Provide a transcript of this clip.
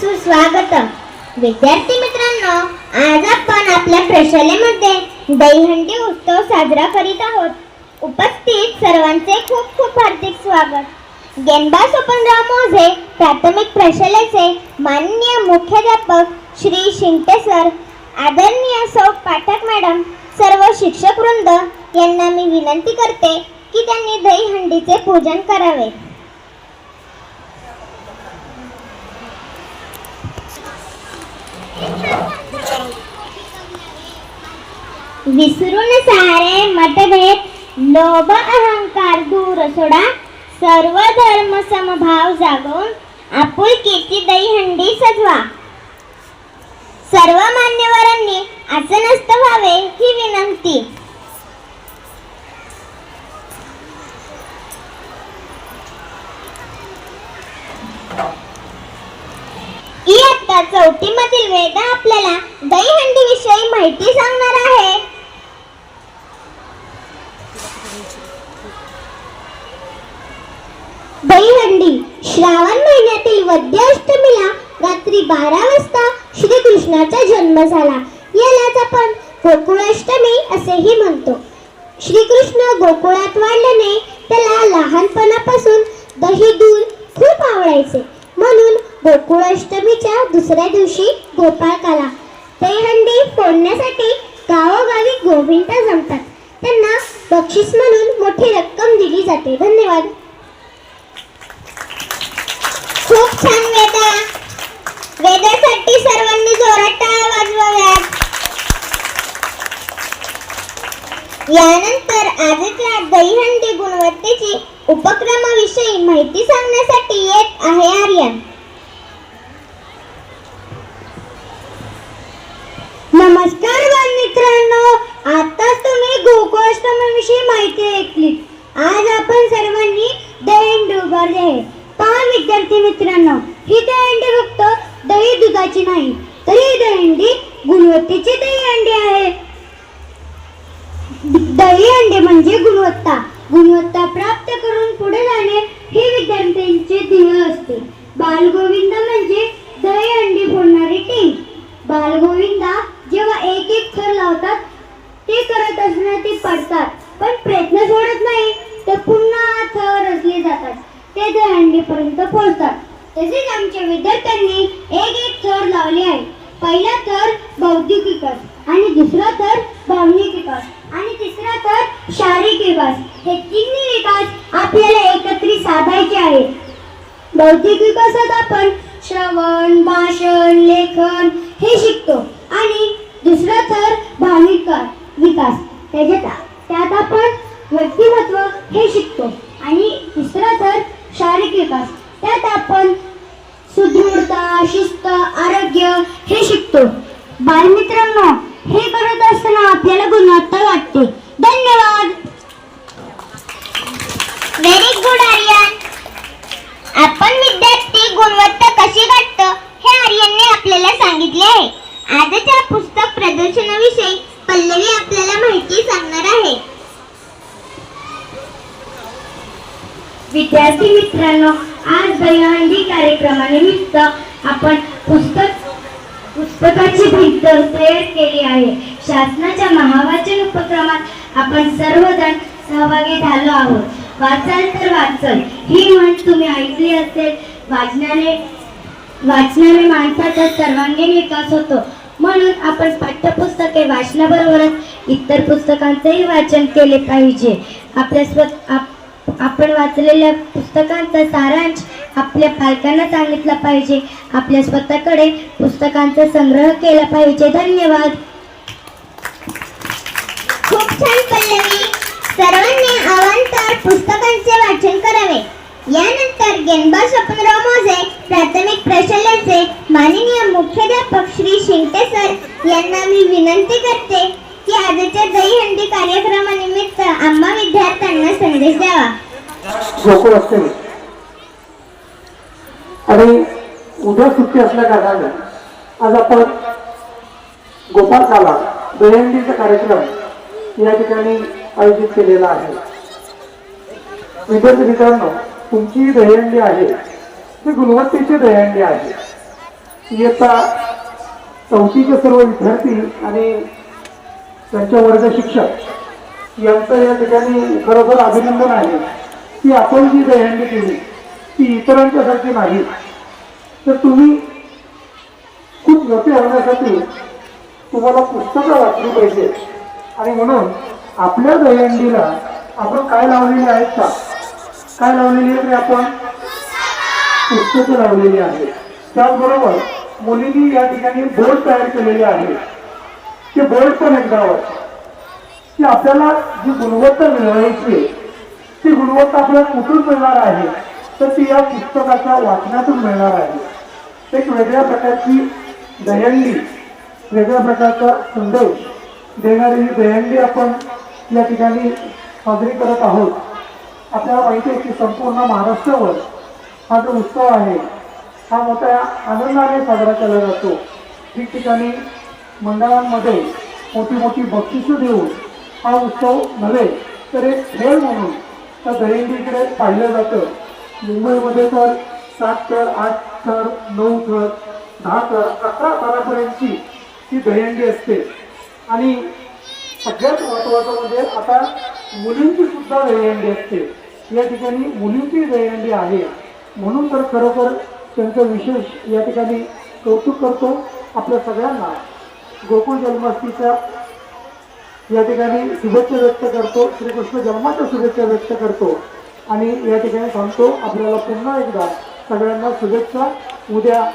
सुस्वागतम. विद्यार्थी मित्रांनो आज आपण आपल्या प्रशालेमध्ये दहीहंडी उत्सव साजरा करीत आहोत. उपस्थित सर्वांचे खूप खूप हार्दिक स्वागत. गेनबा सोपनराव मोझे प्राथमिक प्रशालेचे माननीय मुख्याध्यापक श्री शिंगटे सर आदरणीय सौ पाठक मॅडम सर्व शिक्षक वृंद यांना मी विनंती करते की त्यांनी दहीहंडीचे पूजन करावे. विसरून सारे मतभेद लोभ अहंकार दूर सोडा. सर्व धर्म समभाव जागवून आपुलकीची दहीहंडी सजवा. सर्व मान्यवरांनी आसनस्थ व्हावे ही विनंती इयत्ता चौथीमधील वेदा आपल्याला दहीहंडी विषयी माहिती सांगणार आहे. दहीहंडी श्रावण महिन्यातील वद्याष्टमीला रात्री बारा वाजता श्री कृष्णाचा जन्म झाला. यालाच आपण गोकुळाष्टमी असेही म्हणतो. श्रीकृष्ण गोकुळात वाढल्याने त्याला लहानपणापासून दही दूध खूप आवडायचे. गोकुळाष्टमीच्या दुसऱ्या दिवशी गोपाळकाला दहीहंडी फोडण्यासाठी गावोगावी गोविंद जमतात. त्यांना बक्षीस म्हणून मोठी रक्कम दिली जाते. धन्यवाद. खूप छान वेदा वेदासाठी सर्वांनी जोरात टाळ्या वाजवाव्यात यानंतर आजच्या दहीहंडी गुणवत्तेची उपक्रमाविषयी माहिती सांगण्यासाठी येत आहे आर्यन. माहिती ऐकली. आज आपण सर्वांनी दहीहंडी उभारली आहे. पहा विद्यार्थी मित्रांनो ही दहीहंडी फक्त दही दुधाची नाही तर ही दहीहंडी गुणवत्तेची दहीहंडी आहे. दहीहंडी म्हणजे गुणवत्ता. गुणवत्ता प्राप्त करून पुढे जाणे हे विद्यार्थ्यांचे ध्येय असते. बालगोविंद म्हणजे दहीहंडी फोडणारी टीम. बालगोविंदा जेव्हा एक एक थर लावतात ते करत असणार ते पडतात. जातात. ते दहीहंडीपर्यंत पोहोचतात. तसेच आमच्या विद्यार्थ्यांनी एक एक थर लावले आहे. पहिला थर बौद्धिक विकास आणि दुसरा थर भावनिक विकास आणि तिसरा थर शारीरिक विकास. हे तिन्ही विकास आपल्याला एकत्रित साधायचे आहे बौद्धिक विकासात आपण श्रवण भाषण लेखन हे शिकतो. आणि दुसरा थर भावनिक विकास. त्याच्यात त्यात आपण व्यक्तिमत्व हे शिकतो. आणि तिसरा तर शारीरिक विकास. त्यात आपण सुदृढता शिस्त आरोग्य हे शिकतो. बालमित्रांनो हे करत असताना आपल्याला गुणवत्ता वाटते. धन्यवाद! व्हेरी गुड आर्यन आपण विद्यार्थी गुणवत्ता कशी गाठतो हे आर्यनने आपल्याला सांगितले आहे. आजच्या पुस्तक प्रदर्शनाविषयी पल्लवी आपल्याला माहिती सांगणार आहे. विद्यार्थी मित्रांनो आज दहीहंडी कार्यक्रमानिमित्त आपण पुस्तक पुस्तकाची भिंत तयार केली आहे. शासनाच्या महावाचन उपक्रमात आपण सर्वजण सहभागी झालो आहोत. वाचाल तर वाचल. ही म्हण तुम्ही ऐकली असेल. वाचनाने वाचनाने माणसाचा सर्वांगीण विकास होतो. म्हणून आपण पाठ्यपुस्तके वाचनाबरोबरच इतर पुस्तकांचेही वाचन केले पाहिजे. आपल्या स्व आप- आपण वाचलेल्या पुस्तकांचा सारांश आपल्या पालकांना सांगितला पाहिजे. आपल्या स्वतःकडे पुस्तकांचा संग्रह केला पाहिजे. धन्यवाद. खूप छान पल्लवी. सर्वांनी अवांतर पुस्तकांचे वाचन करावे. यानंतर गेनबा स्वप्नराव मोजे प्राथमिक प्रशालेचे माननीय मुख्याध्यापक श्री शिंगटे सर यांना मी विनंती करते. की आजच्या दहीहंडी कार्यक्रमानिमित्त आम्हा विद्यार्थ्यांना संदेश द्यावा. गोकुळ असते आणि उद्या सुट्टी असल्या कारणाने आज आपण गोपाल काला दहीहंडीचा कार्यक्रम या ठिकाणी आयोजित केलेला आहे. विद्यार्थी मित्रांनो तुमची दहीहंडी आहे ती गुणवत्तेचे दहीहंडी आहे. इयत्ता चौथीचे सर्व विद्यार्थी आणि त्यांच्या वर्ग शिक्षक यांचं या ठिकाणी खरोखर अभिनंदन आहे की आपण जी दहीहंडी केली ती इतरांच्यासाठी नाही. तर तुम्ही खूप मोठे होण्यासाठी तुम्हाला पुस्तकं वाचली पाहिजे. आणि म्हणून आपल्या दहीहंडीला आपण काय लावलेली आहेत का? काय लावलेली आहे ते आपण? पुस्तकं लावलेली आहेत. त्याचबरोबर मुलींनी या ठिकाणी बोर्ड तयार केलेले आहे. ते बोर्ड पण एकदा की आपल्याला जी गुणवत्ता मिळवायची आहे, ती गुणवत्ता आपल्याला कुठून मिळणार आहे तर ती या पुस्तकाच्या वाचनातून मिळणार आहे. एक वेगळ्या प्रकारची दहंडी वेगळ्या प्रकारचा संदेश देणारी ही दहंडी आपण या ठिकाणी साजरी करत आहोत. आपल्याला माहिती आहे की संपूर्ण महाराष्ट्रावर हा जो उत्सव आहे हा मोठ्या आनंदाने साजरा केला जातो. ठिकठिकाणी मंडळांमध्ये मोठी मोठी बक्षिसं देऊन हा उत्सव नव्हे तर एक खेळ म्हणून त्या दहीहंडीकडे पाहिलं जातं. मुंबईमध्ये तर सात थर आठ थर नऊ थर दहा थर अकरा थरापर्यंतची ही दहीहंडी असते. आणि सगळ्यात महत्वाचं म्हणजे आता मुलींची सुद्धा दहीहंडी असते. या ठिकाणी मुलींची दहीहंडी आहे. म्हणून तर खरोखर त्यांचं विशेष या ठिकाणी कौतुक करतो आपल्या सगळ्यांना. गोकुळ जन्माष्टीच्या या ठिकाणी शुभेच्छा व्यक्त करतो. श्रीकृष्ण जन्माच्या शुभेच्छा व्यक्त करतो. आणि या ठिकाणी सांगतो आपल्याला पुन्हा एकदा सगळ्यांना शुभेच्छा. उद्या